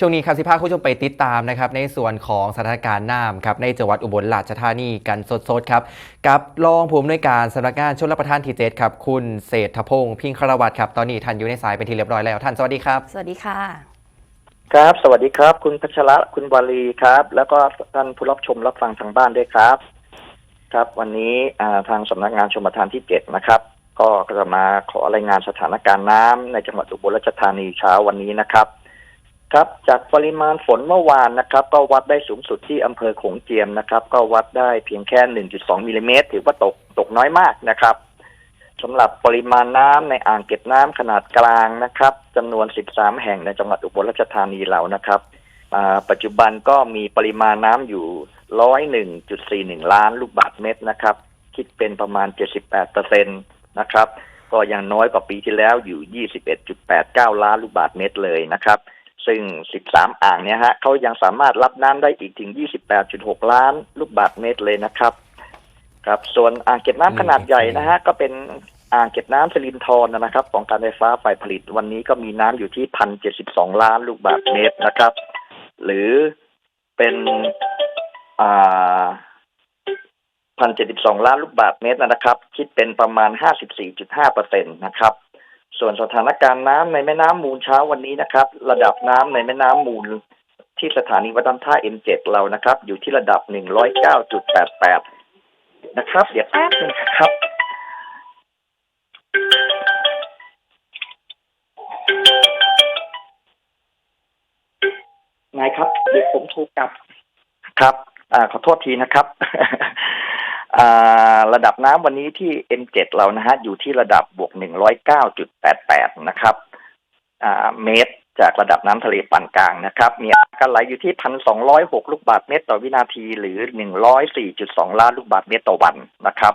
ช่วงนี้ครับสิพาคุณผู้ชมไปติดตามนะครับในส่วนของสถานการณ์น้ำครับในจังหวัดอุบลราชธานีกันสดๆครับกับรองผู้อำนวยการสำนักงานชลประทานที่เจ็ดครับคุณเศรษฐพงศ์พิงคารวัตรครับตอนนี้ท่านอยู่ในสายเป็นที่เรียบร้อยแล้วท่านสวัสดีครับสวัสดีค่ะ ครับ สวัสดีครับ คุณพัชระคุณวาลีครับ แล้วก็ท่านผู้รับชมรับฟังทางบ้านด้วยครับ ครับ วันนี้อ่าทางสำนักงานชมประทานที่เจ็ดนะครับก็จะมาขอรายงานสถานการณ์น้ำในจังหวัดอุบลราชธานีเช้าวันนี้นะครับ ครับ จากปริมาณฝนเมื่อวานนะครับ ก็วัดได้สูงสุดที่อำเภอโขงเจียมนะครับ ก็วัดได้เพียงแค่ 1.2มิลลิเมตรถือว่าตกตกน้อยมากนะครับสำหรับปริมาณน้ำในอ่างเก็บน้ำขนาดกลางนะครับจำนวน 13 แห่งในจังหวัดอุบลราชธานีเรานะครับปัจจุบันก็มีปริมาณน้ำอยู่101.41ล้านลูกบาศก์เมตรนะครับ คิดเป็นประมาณ78เปอร์เซ็นต์นะครับ ก็ยังน้อยกว่าปีที่แล้วอยู่21.89ล้านลูกบาศก์เมตรเลยนะครับ ซึ่ง 13 อ่างเนี่ยฮะเขายังสามารถรับน้ำได้อีกถึง 28.6 ล้าน ลูกบาศก์เมตรเลยนะครับ ครับ ส่วนอ่างเก็บน้ำขนาดใหญ่นะฮะก็เป็นอ่างเก็บน้ำสลินทรนะครับ ของการไฟฟ้าฝ่ายผลิตวันนี้ก็มีน้ำอยู่ที่ 1,072 ล้านลูกบาศก์เมตรนะครับ หรือเป็นอ่า1,072ล้านลูกบาศก์เมตรนะครับ คิดเป็นประมาณ54.5เปอร์เซ็นต์นะครับ ส่วนสถานการณ์น้ำในแม่น้ำมูลเช้าวันนี้นะครับ ระดับน้ำในแม่น้ำมูลที่สถานีวัดน้ำท่า M7 เรานะครับ อยู่ที่ระดับ 109.88 นะครับ เดี๋ยวแป๊บนึงครับนายครับ เดี๋ยวผมโทรกลับครับ อ่าขอโทษทีนะครับ ระดับน้ำวันนี้ที่ M7 เรานะฮะอยู่ที่ระดับบวก 109.88 นะครับเมตรจากระดับน้ำทะเลปานกลางนะครับ มีอากาศไหลอยู่ที่ 1,206 ลูกบาศก์เมตรต่อวินาทีหรือ 104.2 ล้านลูกบาศก์เมตรต่อวันนะครับ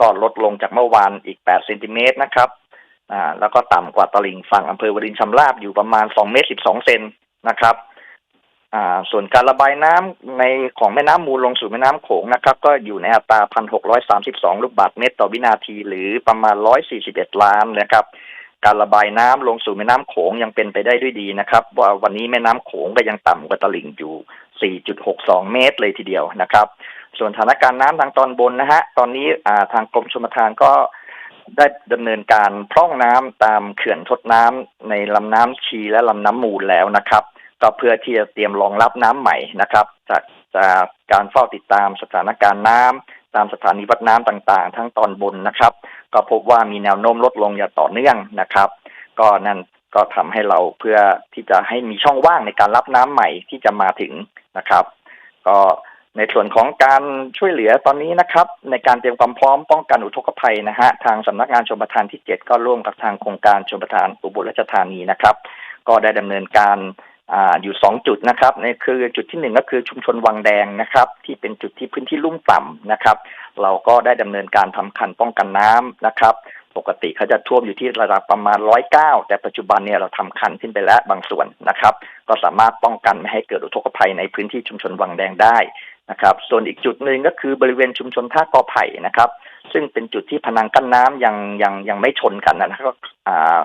ก็ลดลงจากเมื่อวานอีก 8 เซนติเมตรนะครับอ่าแล้วก็ต่ำกว่าตลิ่งฝั่งอำเภอวรินชำราบอยู่ประมาณ 2 เมตร 12 เซนนะครับ อ่าส่วนการระบายน้ำในของแม่น้ำมูลลงสู่แม่น้ำโขงนะครับ ก็อยู่ในอัตรา1,632ลูกบาศก์เมตรต่อวินาที หรือประมาณ141ล้านนะครับการระบายน้ำลงสู่แม่น้ำโขงยังเป็นไปได้ด้วยดีนะครับ ว่าวันนี้แม่น้ำโขงก็ยังต่ำกว่าตลิ่งอยู่ 4.62 เมตรเลยทีเดียวนะครับ ส่วนสถานการณ์น้ำทางตอนบนนะฮะ ตอนนี้ทางกรมชลประทานก็ได้ดำเนินการพร่องน้ำตามเขื่อนทดน้ำในลำน้ำชีและลำน้ำมูลแล้วนะครับ ก็เพื่อที่จะเตรียมรองรับน้ำใหม่นะครับจากจากการเฝ้าติดตามสถานการณ์น้ำตามสถานีวัดน้ำต่างๆ ทั้งตอนบนนะครับ ก็พบว่ามีแนวโน้มลดลงอย่างต่อเนื่องนะครับ ก็นั่นก็ทำให้เราเพื่อที่จะให้มีช่องว่างในการรับน้ำใหม่ที่จะมาถึงนะครับ ก็ในส่วนของการช่วยเหลือตอนนี้นะครับ ในการเตรียมความพร้อมป้องกันอุทกภัยนะฮะทางสำนักงานชมประทานที่ 7 ก็ร่วมกับทางโครงการชมประทานอุบลราชธานีนะครับ ก็ได้ดำเนินการ ออยู่สองจุดนะครับคือจุดที่หนึ่งก็คือชุมชนวังแดงนะครับ ที่เป็นจุดที่พื้นที่ลุ่มต่ำนะครับ เราก็ได้ดำเนินการทำคันป้องกันน้ำนะครับ ปกติเขาจะท่วมอยู่ที่ระดับประมาณร้อยเก้าแต่ปัจจุบันเนี่ยเราทำคันขึ้นไปแล้วบางส่วนนะครับ ก็สามารถป้องกันไม่ให้เกิดอุทกภัยในพื้นที่ชุมชนวังแดงได้นะครับส่วนอีกจุดหนึ่งก็คือบริเวณชุมชนท่ากอไผ่นะครับ ซึ่งเป็นจุดที่พนังกั้นน้ำยังยังยังไม่ชนกันนะครับอ่า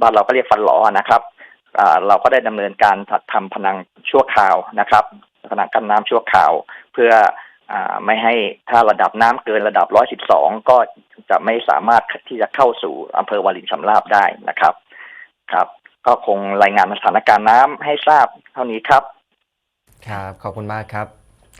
บ้านเราก็เรียกฟันหลอนะครับ เราก็ได้ดำเนินการจัดทำพนังชั่วคราวนะครับผนังกั้นน้ำชั่วคราว เพื่ออไม่ให้ถ้าระดับน้ำเกินระดับ 112 ก็จะไม่สามารถที่จะเข้าสู่อำเภอวารินชำราบได้นะครับครับ ก็คงรายงานสถานการณ์น้ำให้ทราบเท่านี้ครับ ครับ ขอบคุณมากครับ